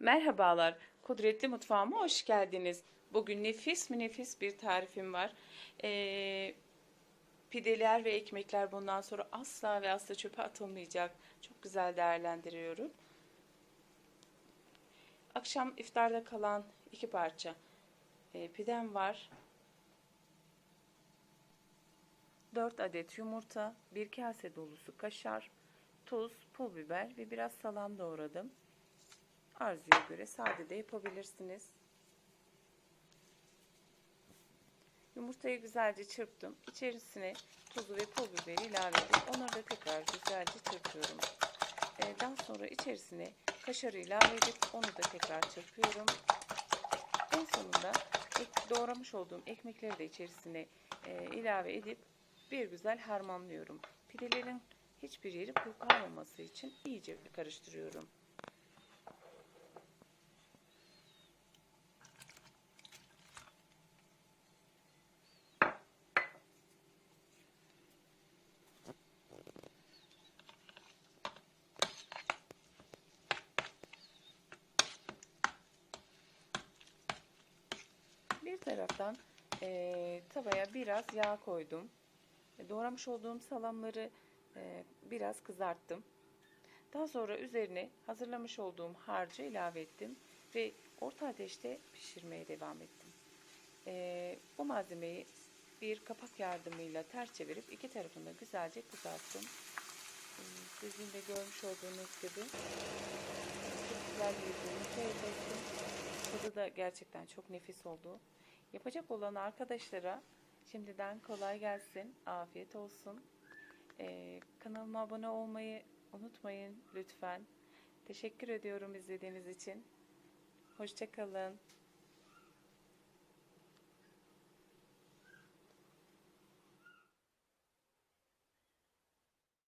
Merhabalar, Kudretli Mutfağıma hoş geldiniz. Bugün nefis mi nefis bir tarifim var. Ee, pideler ve ekmekler bundan sonra asla ve asla çöpe atılmayacak. Çok güzel değerlendiriyorum. Akşam iftarda kalan iki parça e, pidem var. 4 adet yumurta, bir kase dolusu kaşar, tuz, pul biber ve biraz salam doğradım. Arzuya göre sade de yapabilirsiniz. Yumurtayı güzelce çırptım. İçerisine tuzu ve pul biberi ilave edip onları da tekrar güzelce çırpıyorum. Ee, daha sonra içerisine kaşarı ilave edip onu da tekrar çırpıyorum. En sonunda doğramış olduğum ekmekleri de içerisine e, ilave edip bir güzel harmanlıyorum. Pidelerin hiçbir yeri kuru kalmaması için iyice karıştırıyorum. Bir taraftan eee tavaya biraz yağ koydum. E, Doğramış olduğum salamları e, biraz kızarttım. Daha sonra üzerine hazırlamış olduğum harcı ilave ettim ve orta ateşte pişirmeye devam ettim. E, bu malzemeyi bir kapak yardımıyla ters çevirip iki tarafını güzelce kızarttım. E, Sizin de görmüş olduğunuz gibi çok güzel bir yumurta. Tadı da gerçekten çok nefis oldu. Yapacak olan arkadaşlara şimdiden kolay gelsin, afiyet olsun. Ee, kanalıma abone olmayı unutmayın lütfen. Teşekkür ediyorum izlediğiniz için. Hoşçakalın.